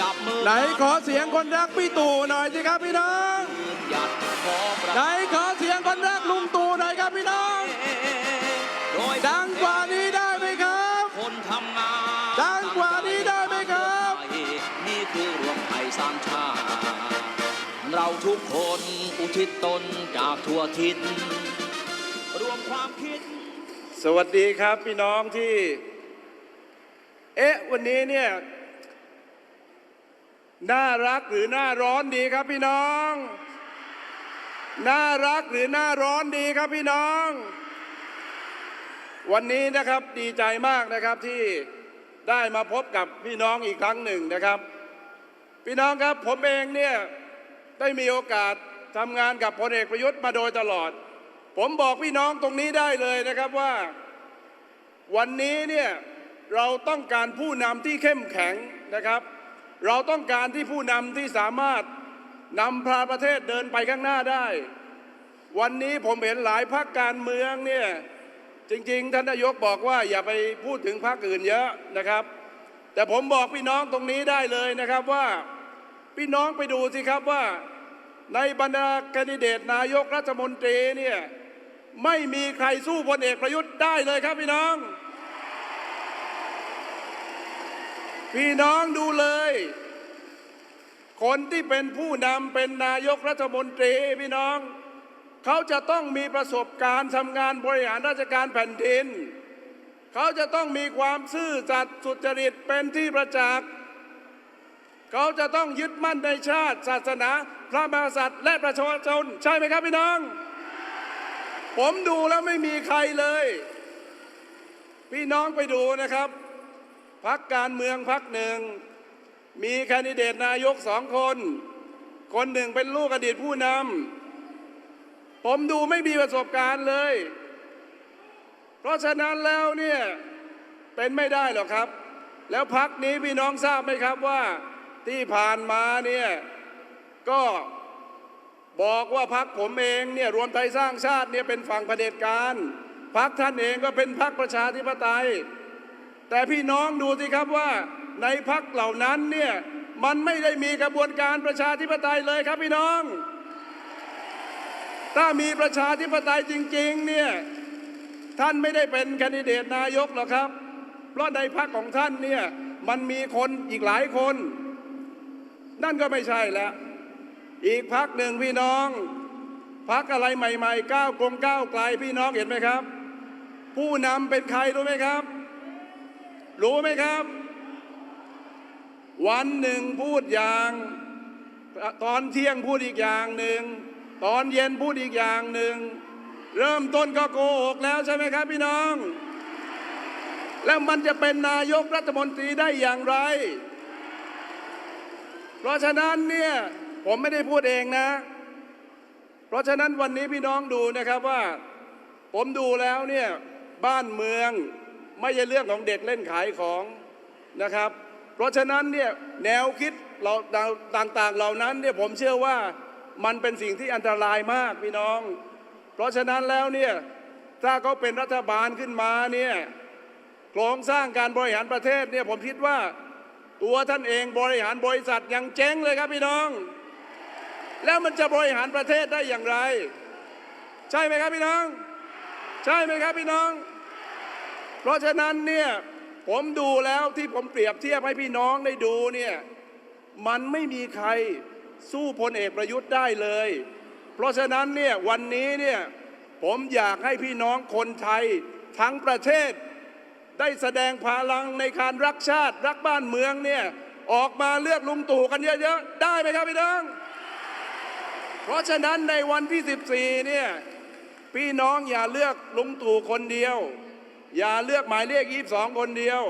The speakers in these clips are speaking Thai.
จับมือไหนขอเสียงคนรักพี่ตู่หน่อยสิครับพี่น้องยืนหยัดขอประไหนขอเสียงคนรักลุงตู่หน่อยครับพี่น้องโดยดังกว่านี้ได้ไหมครับคนทำงานดังกว่านี้ได้ไหมครับนี่คือรวมไทยสร้างชาติเราทุกคนอุทิศตนจากทั่วทิศรวมความคิด สวัสดีครับพี่น้องที่ เอ๊ะ วันนี้เนี่ย น่ารักหรือน่าร้อนดีครับพี่น้อง น่ารักหรือน่าร้อนดีครับพี่น้อง วันนี้นะครับดีใจมากนะครับที่ได้มาพบกับพี่น้องอีกครั้งหนึ่งนะครับ พี่น้องครับผมเองเนี่ยได้มีโอกาสทำงานกับพลเอกประยุทธ์มาโดยตลอด ผมบอกพี่น้องตรงนี้ได้เลยนะครับว่า วันนี้เนี่ยเราต้องการผู้นำที่เข้มแข็งนะครับ เราต้องการที่ผู้นำที่สามารถนำพาประเทศเดินไปข้างหน้าได้ วันนี้ผมเห็นหลายพรรคการเมืองเนี่ยจริงๆ ท่านนายกบอกว่าอย่าไปพูดถึงพรรคอื่นเยอะนะครับ แต่ผมบอกพี่น้องตรงนี้ได้เลยนะครับว่าพี่น้องไปดูสิครับว่า ในบรรดาแคนดิเดตนายกรัฐมนตรีเนี่ยไม่มีใครสู้พลเอกประยุทธ์ได้เลยครับพี่น้อง พี่น้องดูเลย คนที่เป็นผู้นำเป็นนายกรัฐมนตรีพี่น้อง เขาจะต้องมีประสบการณ์ทำงานบริหารราชการแผ่นดิน เขาจะต้องมีความซื่อสัตย์สุจริตเป็นที่ประจักษ์เขาจะต้องยึดมั่นในชาติศาสนา พระมหากษัตริย์และประชาชน ใช่ไหมครับพี่น้อง ผมดูแล้วไม่มีใครเลย พี่น้องไปดูนะครับ พักการเมืองพักหนึ่ง มีแคนดิเดตนายกสองคน คนหนึ่งเป็นลูกอดีตผู้นำผมดูไม่มีประสบการณ์เลย เพราะฉะนั้นแล้วเนี่ยเป็นไม่ได้หรอกครับ แล้วพักนี้พี่น้องทราบไหมครับว่าที่ผ่านมาเนี่ยก็บอกว่าพักผมเองเนี่ยรวมไทยสร้างชาติเนี่ยเป็นฝั่งเผด็จการพักท่านเองก็เป็นพักประชาธิปไตย แต่พี่น้องดูสิครับว่าในพักเหล่านั้นเนี่ยมันไม่ได้มีกระบวนการประชาธิปไตยเลยครับพี่น้อง ถ้ามีประชาธิปไตยจริง ๆ เนี่ยท่านไม่ได้เป็นแคนดิเดตนายกหรอกครับ เพราะในพรรคของท่านเนี่ยมันมีคนอีกหลายคน นั่นก็ไม่ใช่แล้ว อีกพักหนึ่งพี่น้องพักอะไรใหม่ๆก้าวกลงก้าวไกลพี่น้องเห็นไหมครับ ผู้นำเป็นใครรู้ไหมครับ รู้ไหมครับ วันหนึ่งพูดอย่าง ตอนเที่ยงพูดอีกอย่างหนึ่ง ตอนเย็นพูดอีกอย่างหนึ่ง เริ่มต้นก็โกหกแล้วใช่ไหมครับพี่น้อง แล้วมันจะเป็นนายกรัฐมนตรีได้อย่างไร เพราะฉะนั้นเนี่ยผมไม่ได้พูดเองนะ เพราะฉะนั้นวันนี้พี่น้องดูนะครับว่า ผมดูแล้วเนี่ยบ้านเมือง ไม่ใช่เรื่องของเด็กเล่นขายของนะครับ เพราะฉะนั้นเนี่ยแนวคิดเราต่างๆเหล่านั้นเนี่ยผมเชื่อว่ามันเป็นสิ่งที่อันตรายมากพี่น้อง เพราะฉะนั้นแล้วเนี่ยถ้าเขาเป็นรัฐบาลขึ้นมาเนี่ยโครงสร้างการบริหารประเทศเนี่ยผมคิดว่าตัวท่านเองบริหารบริษัทยังเจ๊งเลยครับพี่น้อง แล้วมันจะบริหารประเทศได้อย่างไร ใช่ไหมครับพี่น้อง ใช่ไหมครับพี่น้อง เพราะฉะนั้นเนี่ยผมดูแล้วที่ผมเปรียบเทียบให้พี่น้องได้ดูเนี่ยมันไม่มีใครสู้พลเอกประยุทธ์ได้เลย เพราะฉะนั้นเนี่ยวันนี้เนี่ยผมอยากให้พี่น้องคนไทยทั้งประเทศ ได้แสดงพลังในการรักชาติรักบ้านเมืองเนี่ยออกมาเลือกลุงตู่กันเยอะๆได้ไหมครับพี่น้อง เพราะฉะนั้นในวันที่ 14เนี่ยพี่น้องอย่าเลือกลุงตู่คนเดียว อย่าเลือกหมายเลข22 คนเดียว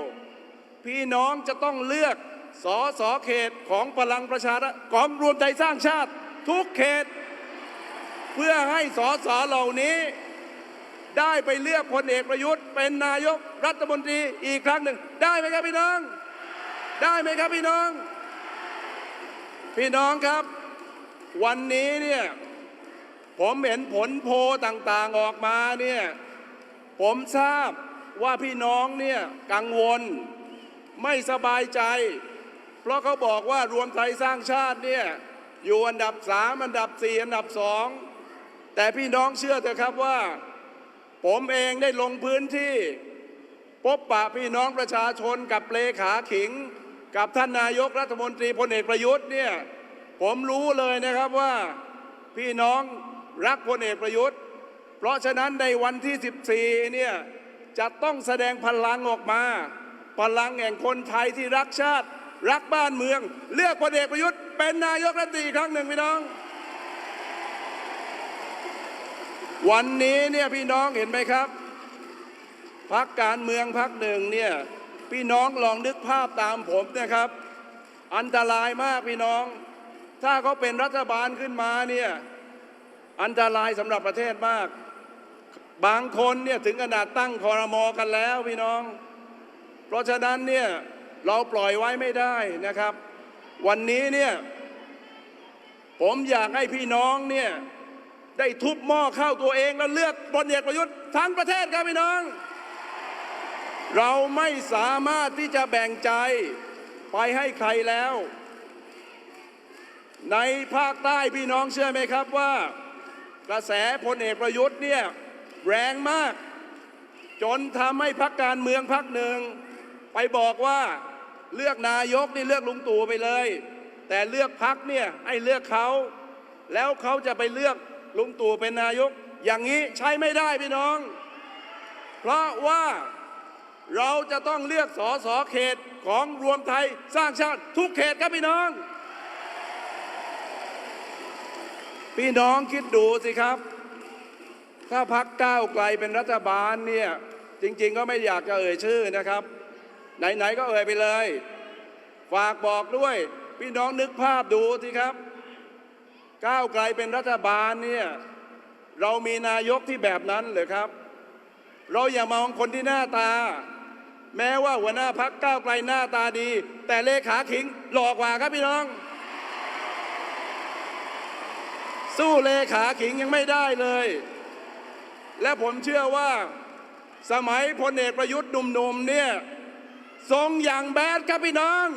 พี่น้องจะต้องเลือกสอสอเขตของพลังประชารัฐของรวมใจสร้างชาติ ทุกเขต เพื่อให้สอสอเหล่านี้ ได้ไปเลือกพลเอกประยุทธ์ เป็นนายกรัฐมนตรีอีกครั้งหนึ่ง ได้ไหมครับพี่น้อง ได้ไหมครับพี่น้อง พี่น้องครับ วันนี้เนี่ยผมเห็นผลโพลต่างๆออกมาเนี่ยผมทราบ ว่าพี่น้องเนี่ยกังวลไม่สบายใจ เพราะเขาบอกว่ารวมไทยสร้างชาติเนี่ยอยู่อันดับสามอันดับสี่อันดับสองแต่พี่น้องเชื่อเถอะครับว่า ผมเองได้ลงพื้นที่ พบปะพี่น้องประชาชนกับเลขาขิง กับท่านนายกรัฐมนตรีพลเอกประยุทธ์เนี่ยผมรู้เลยนะครับว่าพี่น้องรักพลเอกประยุทธ์ เพราะฉะนั้นในวันที่ 14เนี่ย จะต้องแสดงพลังออกมา พลังแห่งคนไทยที่รักชาติ รักบ้านเมือง เลือกพลเอกประยุทธ์เป็นนายกรัฐมนตรีครั้งหนึ่งพี่น้อง วันนี้เนี่ยพี่น้องเห็นไหมครับพักการเมืองพักหนึ่งเนี่ยพี่น้องลองนึกภาพตามผมนะครับ อันตรายมากพี่น้อง ถ้าเขาเป็นรัฐบาลขึ้นมาเนี่ยอันตรายสำหรับประเทศมาก บางคนเนี่ยถึงขนาดตั้งคอรมอกันแล้วพี่น้อง เพราะฉะนั้นเนี่ยเราปล่อยไว้ไม่ได้นะครับ วันนี้เนี่ยผมอยากให้พี่น้องเนี่ยได้ทุบหม้อเข้าตัวเองแล้วเลือกพลเอกประยุทธ์ทั้งประเทศครับพี่น้อง เราไม่สามารถที่จะแบ่งใจไปให้ใครแล้ว ในภาคใต้พี่น้องเชื่อไหมครับว่า กระแสพลเอกประยุทธ์เนี่ย แรงมาก จนทำให้พักการเมืองพักหนึ่ง ไปบอกว่าเลือกนายกนี่เลือกลุงตู่ไปเลย แต่เลือกพักเนี่ยให้เลือกเขา แล้วเขาจะไปเลือกลุงตู่เป็นนายก อย่างนี้ใช้ไม่ได้พี่น้อง เพราะว่าเราจะต้องเลือกสอสอเขตของรวมไทยสร้างชาติทุกเขตครับพี่น้อง พี่น้องคิดดูสิครับ ถ้าพักก้าวไกลเป็นรัฐบาลเนี่ยจริง ๆ ก็ไม่อยากจะเอ่ยชื่อนะครับ ไหน ๆ ก็เอ่ยไปเลย ฝากบอกด้วย พี่น้องนึกภาพดูสิครับ ก้าวไกลเป็นรัฐบาลเนี่ยเรามีนายกที่แบบนั้นเหรือครับ เราอย่ามองคนที่หน้าตา แม้ว่าหัวหน้าพักก้าวไกลหน้าตาดี แต่เลขาขิงหลอกกว่าครับพี่น้อง สู้เลขาขิงยังไม่ได้เลย และผมเชื่อว่าสมัยพลเอกประยุทธ์หนุ่มๆเนี่ยทรงอย่างแบดครับพี่น้อง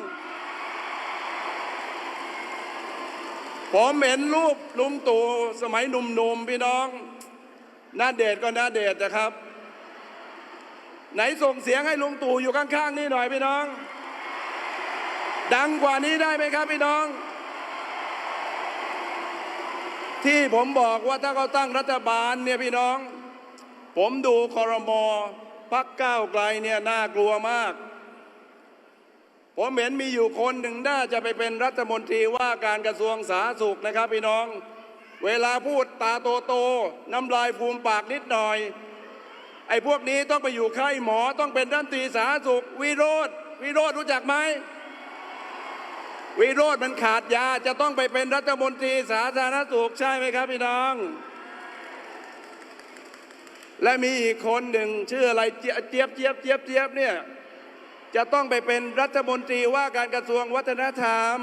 ผมเห็นรูปลุงตู่สมัยหนุ่มๆพี่น้องหน้าเดชก็หน้าเดชนะครับ ไหนส่งเสียงให้ลุงตู่อยู่ข้างๆนี่หน่อยพี่น้อง ดังกว่านี้ได้ไหมครับพี่น้อง ที่ผมบอกว่าถ้าเขาตั้งรัฐบาลเนี่ยพี่น้อง ผมดูคอรมอพักก้าวไกลเนี่ยน่ากลัวมาก ผมเห็นมีอยู่คนหนึ่งน่าจะไปเป็นรัฐมนตรีว่าการกระทรวงสาธารณสุขนะครับพี่น้อง เวลาพูดตาโตโตน้ำลายฟูมปากนิดหน่อย ไอ้พวกนี้ต้องไปอยู่ค่ายหมอต้องเป็นรัฐมนตรีสาธารณสุขวิโรธวิโรธรู้จักไหมวิโรธมันขาดยาจะต้องไปเป็นรัฐมนตรีสาธารณสุขใช่ไหมครับพี่น้อง และมีอีกคนหนึ่งชื่ออะไรเจี๊ยบเจี๊ยบเจี๊ยบเจี๊ยบเจี๊ยบเนี่ยจะต้องไปเป็นรัฐมนตรีว่าการกระทรวงวัฒนธรรม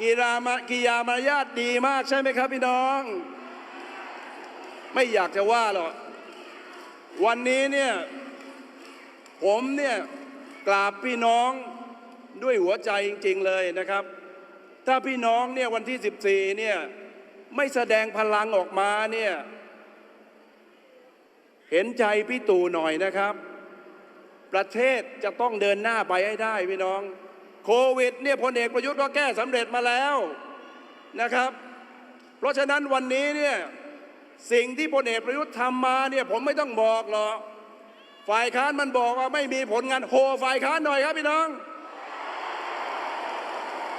กีฬามากียามารยาทดีมากใช่ไหมครับพี่น้อง ไม่อยากจะว่าหรอกวันนี้เนี่ยผมเนี่ยกราบพี่น้องด้วยหัวใจจริง ๆเลยนะครับ ถ้าพี่น้องเนี่ยวันที่ 14เนี่ยไม่แสดงพลังออกมาเนี่ย เห็นใจพี่ตู่หน่อยนะครับ ประเทศจะต้องเดินหน้าไปให้ได้พี่น้อง โควิดเนี่ยพลเอกประยุทธ์ก็แก้สำเร็จมาแล้วนะครับ เพราะฉะนั้นวันนี้เนี่ยสิ่งที่พลเอกประยุทธ์ทำมาเนี่ยผมไม่ต้องบอกหรอกฝ่ายค้านมันบอกว่าไม่มีผลงานโหฝ่ายค้านหน่อยครับพี่น้อง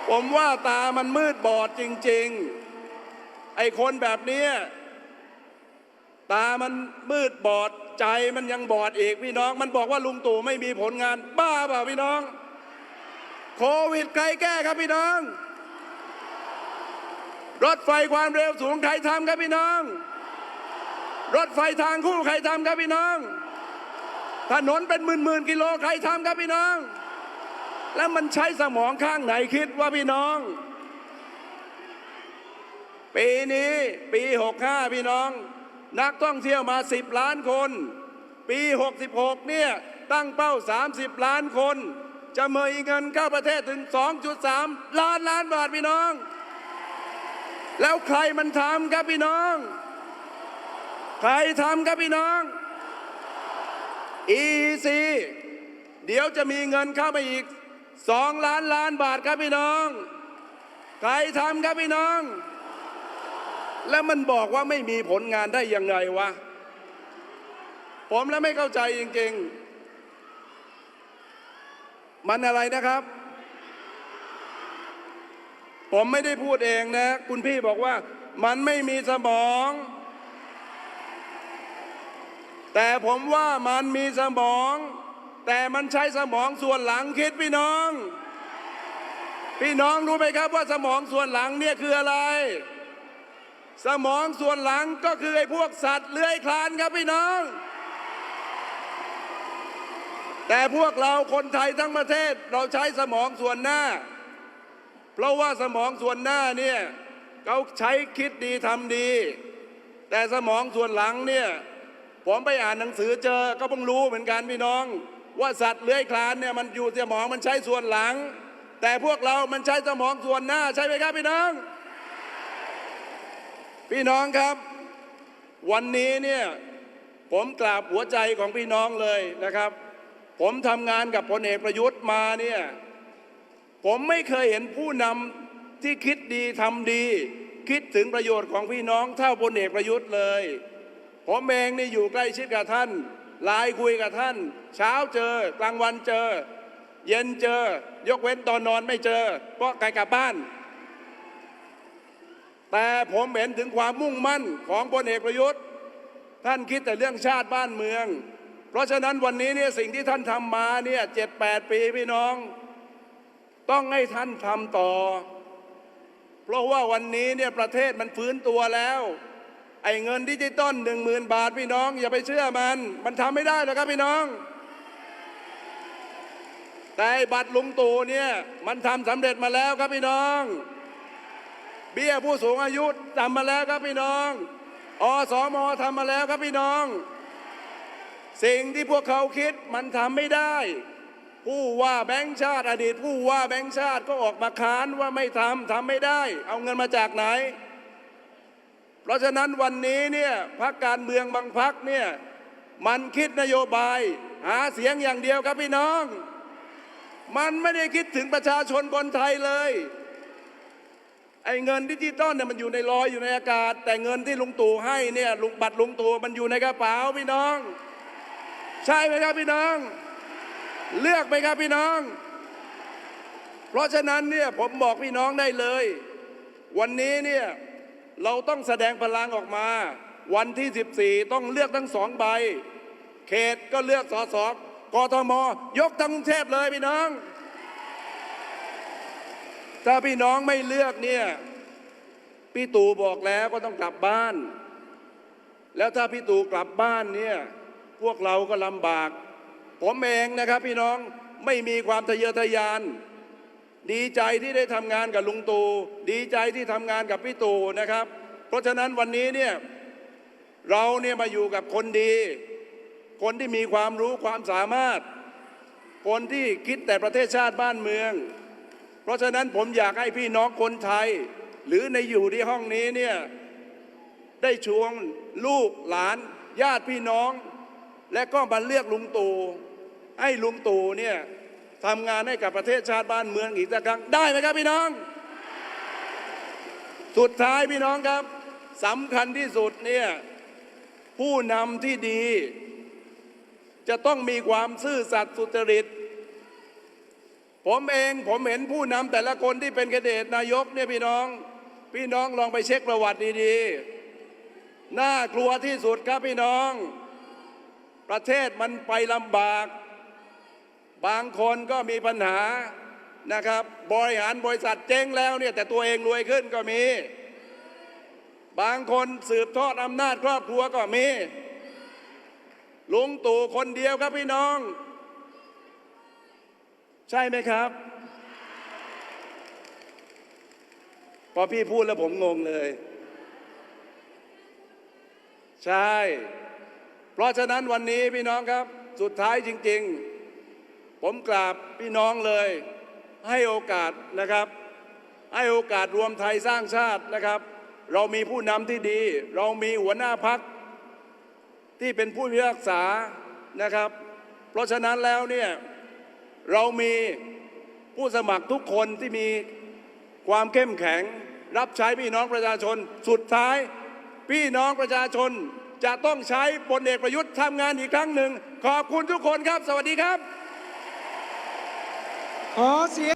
ผมว่าตามันมืดบอดจริง ๆ ไอ้คนแบบนี้ ตามันมืดบอดใจมันยังบอดอีกพี่น้อง มันบอกว่าลุงตู่ไม่มีผลงานบ้าเปล่าพี่น้อง โควิดใครแก้ครับพี่น้อง รถไฟความเร็วสูงใครทำครับพี่น้อง รถไฟทางคู่ใครทำครับพี่น้อง ถนนเป็นหมื่นหมื่นๆกิโลใครทำครับพี่น้อง แล้วมันใช้สมองข้างไหนคิดว่าพี่น้อง ปีนี้ปี 65 พี่น้อง นักท่องเที่ยวมา 10 ล้านคน ปี 66 เนี่ย ตั้งเป้า 30 ล้านคน จะมีเงินเข้าประเทศถึง 2.3 ล้านล้านบาทพี่น้อง แล้วใครมันทำครับพี่น้อง ใครทำครับพี่น้อง EC เดี๋ยวจะมีเงินเข้ามาอีก 2 ล้านล้านบาทครับพี่น้อง ใครทำครับพี่น้อง แล้วมันบอกว่าไม่มีผลงานได้ยังไงวะ ผมแล้วไม่เข้าใจจริงๆ มันอะไรนะครับ ผมไม่ได้พูดเองนะ คุณพี่บอกว่า มันไม่มีสมอง แต่ผมว่ามันมีสมอง แต่มันใช้สมองส่วนหลังคิดพี่น้อง พี่น้องรู้ไหมครับว่าสมองส่วนหลังเนี่ยคืออะไร สมองส่วนหลังก็คือไอ้พวกสัตว์เลื้อยคลานครับพี่น้อง แต่พวกเราคนไทยทั้งประเทศเราใช้สมองส่วนหน้า เพราะว่าสมองส่วนหน้าเนี่ยเขาใช้คิดดีทำดี แต่สมองส่วนหลังเนี่ยผมไปอ่านหนังสือเจอก็เพิ่งรู้เหมือนกันพี่น้อง ว่าสัตว์เลื้อยคลานเนี่ยมันอยู่สมองมันใช้ส่วนหลัง แต่พวกเรามันใช้สมองส่วนหน้าใช่ไหมครับพี่น้อง พี่น้องครับ วันนี้เนี่ยผมกราบหัวใจของพี่น้องเลยนะครับ ผมทำงานกับพลเอกประยุทธ์มาเนี่ยผมไม่เคยเห็นผู้นำที่คิดดีทำดี คิดถึงประโยชน์ของพี่น้องเท่าพลเอกประยุทธ์เลย ผมเองนี่อยู่ใกล้ชิดกับท่านไลน์คุยกับท่าน เช้าเจอกลางวันเจอ เย็นเจอ ยกเว้นตอนนอนไม่เจอ เพราะไกลกลับบ้าน แต่ผมเห็นถึงความมุ่งมั่นของพลเอกประยุทธ์ ท่านคิดแต่เรื่องชาติบ้านเมือง เพราะฉะนั้นวันนี้เนี่ยสิ่งที่ท่านทำมาเนี่ยเจ็ดแปดปีพี่น้อง ต้องให้ท่านทำต่อ เพราะว่าวันนี้เนี่ยประเทศมันฟื้นตัวแล้ว ไอ้เงินดิจิตอลหนึ่งหมื่นบาทพี่น้อง อย่าไปเชื่อมัน มันทำไม่ได้หรอกครับพี่น้อง แต่บัตรลุงตู่เนี่ยมันทำสำเร็จมาแล้วครับพี่น้อง เบี้ยผู้สูงอายุทำมาแล้วครับพี่น้องอสมทำมาแล้วครับพี่น้อง สิ่งที่พวกเขาคิดมันทำไม่ได้ ผู้ว่าแบงค์ชาติอดีต ผู้ว่าแบงค์ชาติก็ออกมาค้านว่าไม่ทำทำไม่ได้ เอาเงินมาจากไหน เพราะฉะนั้นวันนี้เนี่ยพักการเมืองบางพักเนี่ยมันคิดนโยบาย หาเสียงอย่างเดียวครับพี่น้อง มันไม่ได้คิดถึงประชาชนคนไทยเลย ไอ้เงินดิจิตอลเนี่ยมันอยู่ในลอยอยู่ในอากาศ แต่เงินที่ลุงตู่ให้เนี่ยลุงบัตรลุงตู่มันอยู่ในกระเป๋าพี่น้อง ใช่ไหมครับพี่น้อง เลือกไหมครับพี่น้อง เพราะฉะนั้นเนี่ยผมบอกพี่น้องได้เลย วันนี้เนี่ยเราต้องแสดงพลังออกมา วันที่ 14 ต้องเลือกทั้งสองใบ เขตก็เลือกสอสอกทม ยกทั้งกรุงเทพเลยพี่น้อง ถ้าพี่น้องไม่เลือกเนี่ย พี่ตู่บอกแล้วก็ต้องกลับบ้าน แล้วถ้าพี่ตู่กลับบ้านเนี่ย พวกเราก็ลำบาก ผมเองนะครับพี่น้องไม่มีความทะเยอทะยาน ดีใจที่ได้ทำงานกับลุงตู่ดีใจที่ทำงานกับพี่ตู่นะครับ เพราะฉะนั้นวันนี้เนี่ยเราเนี่ยมาอยู่กับคนดี คนที่มีความรู้ความสามารถ คนที่คิดแต่ประเทศชาติบ้านเมือง เพราะฉะนั้นผมอยากให้พี่น้องคนไทย หรือในอยู่ที่ห้องนี้เนี่ยได้ชวงลูกหลาน ญาติพี่น้อง และก็มาเลือกลุงตู่ให้ลุงตู่เนี่ยทำงานให้กับประเทศชาติบ้านเมืองอีกสักครั้งได้ไหมครับพี่น้อง สุดท้ายพี่น้องครับสำคัญที่สุดเนี่ยผู้นำที่ดี จะต้องมีความซื่อสัตย์สุจริต ผมเองผมเห็นผู้นำแต่ละคนที่เป็นแคนดิเดตนายกเนี่ยพี่น้อง พี่น้องลองไปเช็คประวัติดีๆน่ากลัวที่สุดครับพี่น้อง ประเทศมันไปลำบาก บางคนก็มีปัญหานะครับบริหารบริษัทเจ๊งแล้วเนี่ยแต่ตัวเองรวยขึ้นก็มี บางคนสืบทอดอำนาจครอบครัวก็มีลุงตู่คนเดียวครับพี่น้อง ใช่ไหมครับ พอพี่พูดแล้วผมงงเลย ใช่ เพราะฉะนั้นวันนี้พี่น้องครับ สุดท้ายจริง ๆ ผมกราบพี่น้องเลย ให้โอกาสนะครับ ให้โอกาสรวมไทยสร้างชาตินะครับ เรามีผู้นำที่ดี เรามีหัวหน้าพักที่เป็นผู้พิพากษานะครับ เพราะฉะนั้นแล้วเนี่ย เรามีผู้สมัครทุกคนที่มีความเข้มแข็ง รับใช้พี่น้องประชาชน สุดท้ายพี่น้องประชาชนจะต้องใช้พลเอกประยุทธ์ทำงานอีกครั้งหนึ่ง ขอบคุณทุกคนครับ สวัสดีครับ ขอเสียง